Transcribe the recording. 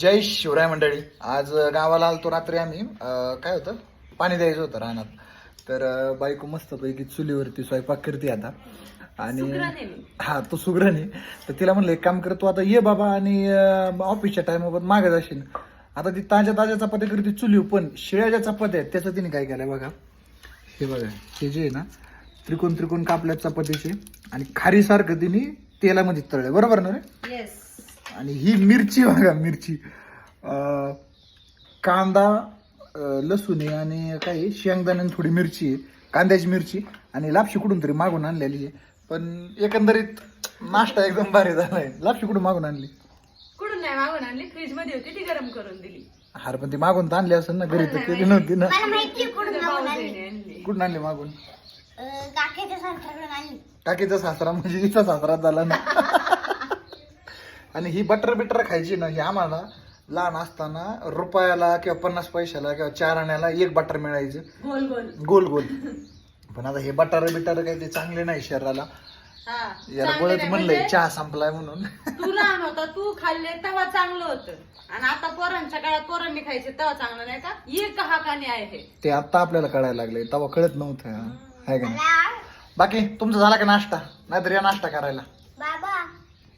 जय शिवराय मंडळी. आज गावाला आलतो रात्री आम्ही. काय होतं? पाणी द्यायचं होतं रानात. तर बायको मस्तपैकी चुलीवरती स्वयंपाक करते आता. आणि हा तो सुगरण तर तिला म्हणलं एक काम कर तू आता ये बाबा आणि ऑफिसच्या टायमावर मागे जाशील. आता ती ताज्या ताज्या चपात्या करते चुलीव पण शिळ्या ज्या चपात्या आहेत त्याचं तिने काय केलंय बघा. हे बघा हे जे आहे ना त्रिकोण त्रिकोण कापल्या चपातीचे आणि खारीसारखं तिने तेलामध्ये तळले बरोबर ना रे? आणि ही मिरची बघा मिरची. अं, कांदा अं, लसूण आहे आणि काय आहे, शेंगदाणे आणि थोडी मिरची आहे कांद्याची मिरची. आणि लापशी कुठून तरी मागून आणलेली आहे. पण एकंदरीत नाश्ता एकदम भारी झालाय. लापशी कुठून मागून आणली? कुठून नाही मागून आणली. फ्रीजमध्ये होती ती गरम करून दिली. हार पण ती मागून तर आणली असेल ना घरी तर केली नव्हती ना. मला माहिती आहे कुठून मागून आणली. कुठून मागून? अं, काकीच्या सासऱ्याकडून आणली. काकीचा सासरा म्हणजे हिचा सासरा झाला ना. आणि ही बटर बिटर खायची ना ही आम्हाला लहान असताना रुपयाला किंवा पन्नास पैशाला किंवा चार आण्याला एक बटर मिळायचं. गोल गोल. गोल गोल. पण आता हे बटार बिटार काही ते चांगले नाही शरीराला. हा याला चांगलं नाही. म्हणलंय म्हणजे चहा संपलाय म्हणून. तू लहान होता तू खाल्ले तेव्हा चांगलं होतं. आणि आता पोरांच्या काळात पोरांनी खायचे तेव्हा चांगलं नाही का? एक हाकाने आहे हे. ते आता आपल्याला कळायला लागले तेव्हा कळत नव्हतं. हाय का नाही? बाकी तुमचा झाला का नाश्ता? नाहीतर या नाश्ता करायला.